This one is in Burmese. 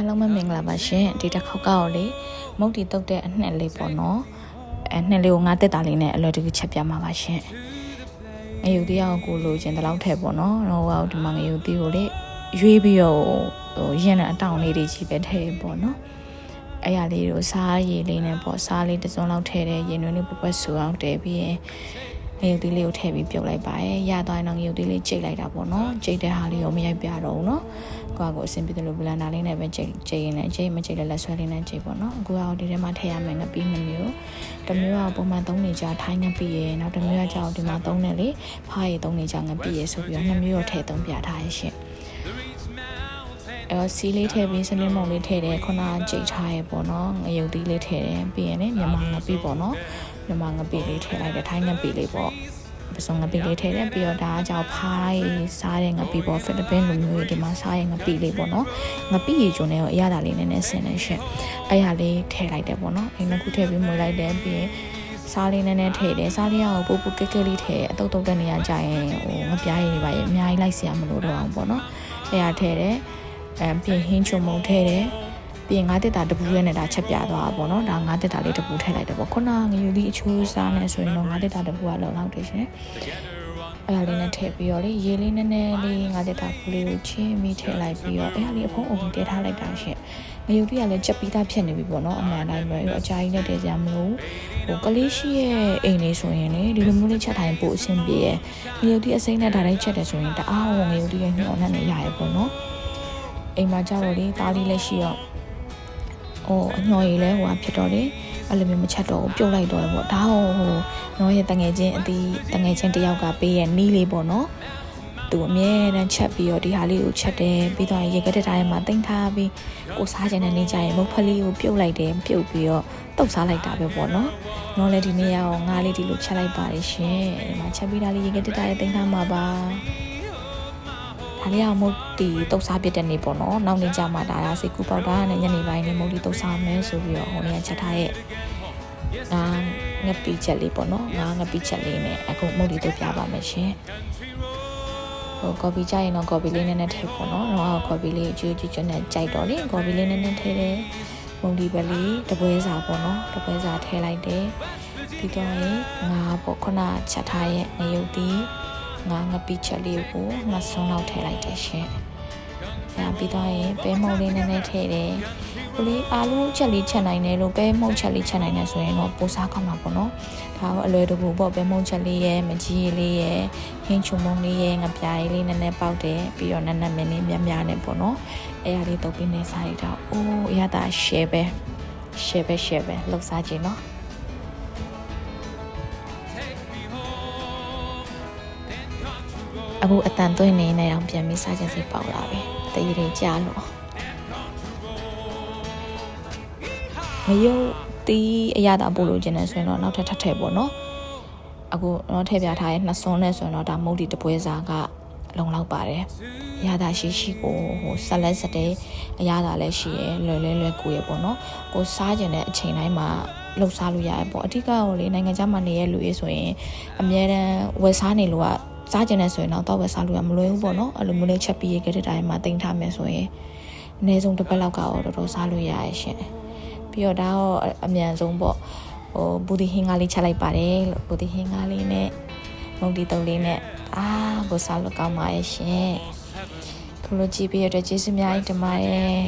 အားလုံးပဲမင်္ဂလာပါရှင်ဒီတစ်ခေါက်ကောက်လေမုတ်တီတုတ်တဲ့အနှစ်လေးပေါ့နော်အဲနှစ်လေးကိုငါတက်တာလေးနဲ့အလွယ်တကူချက်ပြမှာပါရှင်ငရုတ်တရားကိုလိုချင်တဲ့လောက်ထည့်ပေါ့နော်ဟိုကဒီမှာငရုတ်တီကိုလေရွေးပြီးတော့ဟိုရင်းတဲ့အတောင်လေးတွေကြီးပဲထည့်ပေါ့နော်အဲ့ရလေးကိုစားရည်လေးနဲ့ပေါ့စားလေးတစ်စုံလောက်ထည့်တယ်ရင်တွင်းလေးပပွက်ဆူအောင်တည်ပြီးရင် ငရုတ်သီးလေးကိုထည့်ပြီးပြုတ်လိုက်ပါရဲ့ရသွားရင်တော့ငရုတ်သီးလေးကြိတ်လိုက်တာပေါ့နော်ကြိတ်တဲ့ဟာလေးကိုမရိုက်ပြတော့ဘူးနော်ကိုယ့်ကိုအဆင်ပြေတယ်လို့ဘလန်ဒါလေးနဲ့ပဲကြိတ်ကြိတ်ရင်လည်းကြိတ်မကြိတ်လည်းလက်ဆွဲလေးနဲ့ကြိတ်ပေါ့နော်အခုကတော့ဒီထဲမှာထည့်ရမယ်ငပီးနှမျိုးတစ်မျိုးကပုံမှန်သုံးနေကြထိုင်းငပီးရယ်နောက်တစ်မျိုးကကြောက်ဒီမှာသုံးနေလေဖားရည်သုံးနေကြငပီးရယ်ဆိုပြီးတော့နှစ်မျိုးကိုထည့်သုံးပြထားရရှင်အဲစီလေးထည့်ပြီးစနစ်မုံလေးထည့်တယ်ခုနကြိတ်ထားရပေါ့နော်ငရုတ်သီးလေးထည့်တယ်ပြီးရင်လည်းမြန်မာငပီးပေါ့နော် မြန်မာငပီးလေးထည့်လိုက်တယ်ထိုင်းငပီးလေးပေါ့ပစုံငပီလေးထည့်တယ်ပြီးတော့ဒါကကြောက်ဖိုင်းစားတဲ့ငပီပေါ့ဖိလစ်ပင်းလူမျိုးတွေဒီမှာစားတဲ့ငပီလေးပေါ့နော်ငပီရေကျုံနဲ့ရောအရသာလေးနည်းနည်းဆင်နေရှင့်အဲ့ဟာလေးထည့်လိုက်တယ်ပေါ့နော်အဲ့နှစ်ခုထည့်ပြီးမွေလိုက်တယ်ပြီးရင်စားလေးနည်းနည်းထည့်တယ်စားလေးကပူပူကဲကဲလေးထည့်အတုတ်တုတ်တဲ့နေရာကြရင်ဟိုငပြားရည်တွေပါရအများကြီးလိုက်စရာမလိုတော့အောင်ပေါ့နော်အဲ့ဟာထည့်တယ်အဲပြီးဟင်းချုံမုံထည့်တယ် ပြီးရင်ငါးတက်တာတပူရဲနဲ့ဒါချက်ပြသွားတာပေါ့နော်ဒါငါးတက်တာလေးတပူထည့်လိုက်တယ်ပေါ့ခုနငယူသီးအချိုးစားနေဆိုရင်တော့ငါးတက်တာတပူကလောက်လောက်တယ်ရှင်အဲ့ဒါလေးနဲ့ထည့်ပြီးတော့လေရေလေးနည်းနည်းလေးငါးတက်တာပူလေးကိုချင်းပြီးထည့်လိုက်ပြီးတော့အဲ့ဒါလေးအဖုံးအုံတဲထားလိုက်တာရှင်ငယူသီးကလည်းချက်ပြီးသားဖြစ်နေပြီပေါ့နော်အမှန်တိုင်းပဲအကြာကြီးနဲ့တည်စရာမလိုဟိုကလေးရှိရဲ့အိမ်လေးဆိုရင်လေဒီလိုမျိုးလေးချက်တိုင်းပို့အဆင်ပြေရဲ့ငယူသီးအစိမ့်နဲ့ဒါတိုင်းချက်တယ်ဆိုရင်တအားဟိုငယူသီးရဲ့ညှော်နှံ့နေရရဲ့ပေါ့နော်အိမ်မှာကြတော့လေသားလေးလည်းရှိတော့ ဟိုအညော်ရည်လဲဟိုကဖြစ်တော့လေအဲ့လိုမျိုးမချက်တော့ဘူးပြုတ်လိုက်တော့ပေါ့ဒါဟိုဟိုနော်ရဲ့တငယ်ချင်းအတီးတငယ်ချင်းတယောက်ကပေးရဲ့နီးလေးပေါ့နော်သူအမြဲတမ်းချက်ပြီးတော့ဒီဟာလေးကိုချက်တယ်ပြီးတော့ရေကက်တဲ့တိုင်းမှာတင်ထားပြီးကိုစားချင်တဲ့နေကြရင်မုတ်ဖလေးကိုပြုတ်လိုက်တယ်ပြုတ်ပြီးတော့တုတ်စားလိုက်တာပဲပေါ့နော်နော်လည်းဒီနေ့ရောငါးလေးဒီလိုချက်လိုက်ပါတယ်ရှင်ဒီမှာချက်ပြီးတာလေးရေကက်တဲ့တိုင်းတင်ထားမှာပါ ဒါလေးကမုတ်တီတုတ်စားပြတဲ့နေပေါ့နော်နောက်နေ့ကျမှဒါရစိတ်ကူပေါက်တာနဲ့ညနေပိုင်းနေမုတ်တီတုတ်စားမယ်ဆိုပြီးတော့ဟိုနေ့ကချက်ထားရဲ့ငါငပီချက်လေးပေါ့နော်ငါငပီချက်လေးနဲ့အခုမုတ်တီတုတ်ပြပါမယ်ရှင်ဟိုကော်ပီကြရင်တော့ကော်ပီလေးနည်းနည်းထည့်ပေါ့နော်။တော့ကော်ပီလေးအကျိုးကျကျနဲ့ကြိုက်တော့လေကော်ပီလေးနည်းနည်းထည့်တယ်။မုံဒီပဲလေးတပွဲစာပေါ့နော်။တပွဲစာထည့်လိုက်တယ်။ပြီးတော့ရင်ငါပေါ့ခုနချက်ထားရဲ့ငရုတ်တီ ငါငပီချက်လေးကိုငါစုံလောက်ထည့်လိုက်တယ်ရှင်။အဲပြီးတော့ရင်ပဲမုံလေးနည်းနည်းထည့်တယ်။ကိုလေးအားလုံးချက်လေးချက်နိုင်တယ်လို့ပဲမုံချက်လေးချက်နိုင်တယ်ဆိုရင်တော့ပိုစားကောင်းမှာပေါ့နော်။ဒါတော့အလွယ်တကူပေါ့ပဲမုံချက်လေးရဲ့မကြီးလေးရဲ့ဟင်းချုံမုံလေးရဲ့ငပြားလေးနည်းနည်းပေါက်တယ်ပြီးတော့နည်းနည်းမင်းလေးများများနဲ့ပေါ့နော်။အဲရလေးတုပ်ပြီးနေစားရတော့အိုးအရသာ share ပဲ share ပဲ share ပဲလောက်စားကြည့်နော်။ အခုအတန်သွင်းနေနေအောင်ပြန်ပြီးစားခြင်းစိတ်ပေါက်လာပြီ။တရေတွေကြာလို့မယုတ်တီးအရသာပို့လို့ခြင်းနဲ့ဆိုရင်တော့နောက်ထပ်ထပ်ထည့်ပေါ့နော်အခုတော့ထည့်ပြထားရဲ့နှစ်စွန်းနဲ့ဆိုရင်တော့ဒါမုတ်ဒီတပွဲစားကလုံလောက်ပါတယ်အရသာရှိရှိကိုဟိုဆက်လက်စတဲ့အရသာလည်းရှိရယ်လွယ်လွယ်လွယ်ကိုရယ်ပေါ့နော်ကိုစားခြင်းတဲ့အချိန်တိုင်းမှာလှုပ်ရှားလို့ရရပေါ့အဓိကဟိုလေနိုင်ငံခြားမှာနေရလူရေးဆိုရင်အများတန်းဝယ်စားနေလို့က စားကျင်နေဆိုရင်တော့တော့ဝယ်စားလို့ရမလွယ်ဘူးပေါ့နော်အဲ့လိုမျိုးလေးချက်ပြီးရခဲ့တဲ့တိုင်းမှာတင်ထားမယ်ဆိုရင်အနည်းဆုံးတစ်ပတ်လောက်ကတော့တော်တော်စားလို့ရရရှင်ပြီးတော့ဒါတော့အမြန်ဆုံးပေါ့ဟိုဘူဒီဟင်းကားလေးချက်လိုက်ပါတယ်လို့ဘူဒီဟင်းကားလေးနဲ့မုတ်ဒီတုံးလေးနဲ့အာကိုစားလို့ကောင်းပါရဲ့ရှင်ခုလိုကြည့်ပြီးရတဲ့ကျေးဇူးများကြီးတင်ပါတယ်